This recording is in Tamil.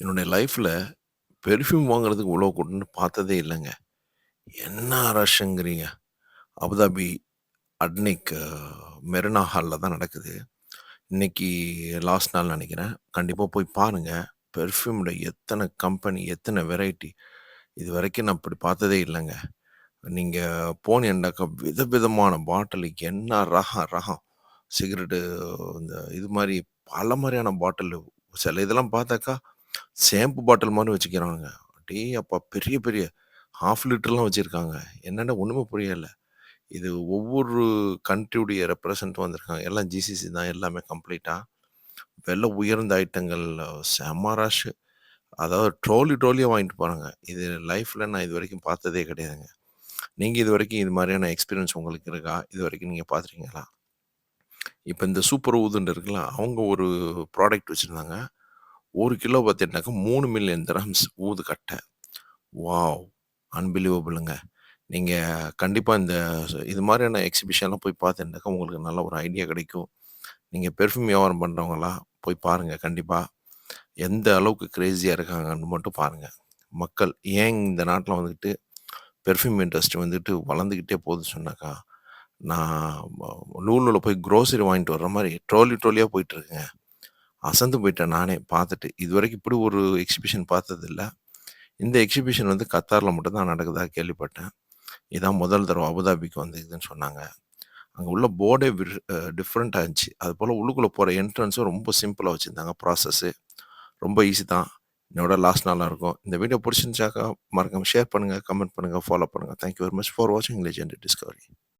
என்னுடைய லைஃப்பில் பெர்ஃப்யூம் வாங்குறதுக்கு இவ்வளோ கூட்டம்னு பார்த்ததே இல்லைங்க என்ன ரஷ்ஷுங்கிறீங்க? அபுதாபி அட்னிக் மெரினா ஹாலில் தான் நடக்குது. இன்னைக்கு லாஸ்ட் நாள் நினைக்கிறேன் கண்டிப்பாக போய் பாருங்கள் பெர்ஃப்யூமோட எத்தனை கம்பெனி, எத்தனை வெரைட்டி. இது வரைக்கும் நான் இப்படி பார்த்ததே இல்லைங்க நீங்கள் போனீங்கன்னாக்கா விதவிதமான பாட்டிலுக்கு என்ன ரகம் ரகம். சிகரெட்டு இந்த இது மாதிரி பல மாதிரியான பாட்டில் சில இதெல்லாம் பார்த்தாக்கா, சேம்பு பாட்டில் மாரி வச்சுக்கிறானுங்க. அப்பா பெரிய பெரிய 1/2 லிட்டர்லாம் வச்சிருக்காங்க. என்னன்னு ஒண்ணுமே புரியல. இது ஒவ்வொரு கண்ட்ரியுடைய ரெப்ரசன்ட் வந்திருக்காங்க. எல்லாம் ஜிசிசி தான் எல்லாமே கம்ப்ளீட்டா. விலை உயர்ந்த ஐட்டங்கள் செம்ம ரஷ்ஷு. அதாவது ட்ரோலி ட்ரோலியா வாங்கிட்டு போறாங்க. இது லைஃப்ல நான் இதுவரைக்கும் பார்த்ததே கிடையாதுங்க. நீங்க இதுவரைக்கும் இது மாரியான எக்ஸ்பீரியன்ஸ் உங்களுக்கு இருக்கா? இதுவரைக்கும் நீங்க பார்த்துருக்கீங்களா? இப்ப இந்த சூப்பர் ஊதுன்னு இருக்குல்ல, அவங்க ஒரு ப்ராடக்ட் வச்சிருந்தாங்க. ஒரு கிலோ பார்த்தீங்கன்னாக்கா 3 மில்லியன் திரம்ஸ் ஊது கட்டை. வாவ்! அன்பிலீவபிளுங்க நீங்கள் கண்டிப்பாக இந்த இது மாதிரியான எக்ஸிபிஷன்லாம் போய் பார்த்தீங்கன்னாக்கா, உங்களுக்கு நல்ல ஒரு ஐடியா கிடைக்கும். நீங்கள் பெர்ஃப்யூம் வியாபாரம் பண்ணுறவங்களாம் போய் பாருங்கள் கண்டிப்பாக எந்த அளவுக்கு க்ரேஸியாக இருக்காங்கன்னு மட்டும் பாருங்க. மக்கள் ஏன் இந்த நாட்டில் வந்துக்கிட்டு பெர்ஃப்யூம் இண்டஸ்ட்ரி வந்துட்டு வளர்ந்துக்கிட்டே போகுது சொன்னாக்கா, நான் லூலில் போய் க்ரோசரி வாங்கிட்டு வர்ற மாதிரி ட்ரோலி ட்ரோலியாக போயிட்டுருக்குங்க. அசந்து போயிட்டேன் நானே பார்த்துட்டு. இதுவரைக்கும் இப்படி ஒரு எக்ஸிபிஷன் பார்த்ததில்ல. இந்த எக்ஸிபிஷன் வந்து கத்தாரில் மட்டும்தான் நடக்குதா கேள்விப்பட்டேன். இதான் முதல் தடவை அபுதாபிக்கு வந்திருக்குதுன்னு சொன்னாங்க. அங்கே உள்ள போர்டே விர் அ டிஃபரெண்ட்டா இருந்துச்சு. அதுபோல உள்ளுக்குள்ளே போகிற என்ட்ரன்ஸும் ரொம்ப சிம்பிளாக வச்சுருந்தாங்க ப்ராசஸ்ஸு. ரொம்ப ஈஸி தான். என்னோட லாஸ்ட் நாளாக இருக்கும். இந்த வீடியோ பிடிச்சிருந்துச்சாக்கா மறக்காமல் ஷேர் பண்ணுங்க, கமெண்ட் பண்ணுங்க, ஃபாலோ பண்ணுங்க. Thank you very much for வாட்சிங் லெஜெண்ட் டிஸ்கவரி.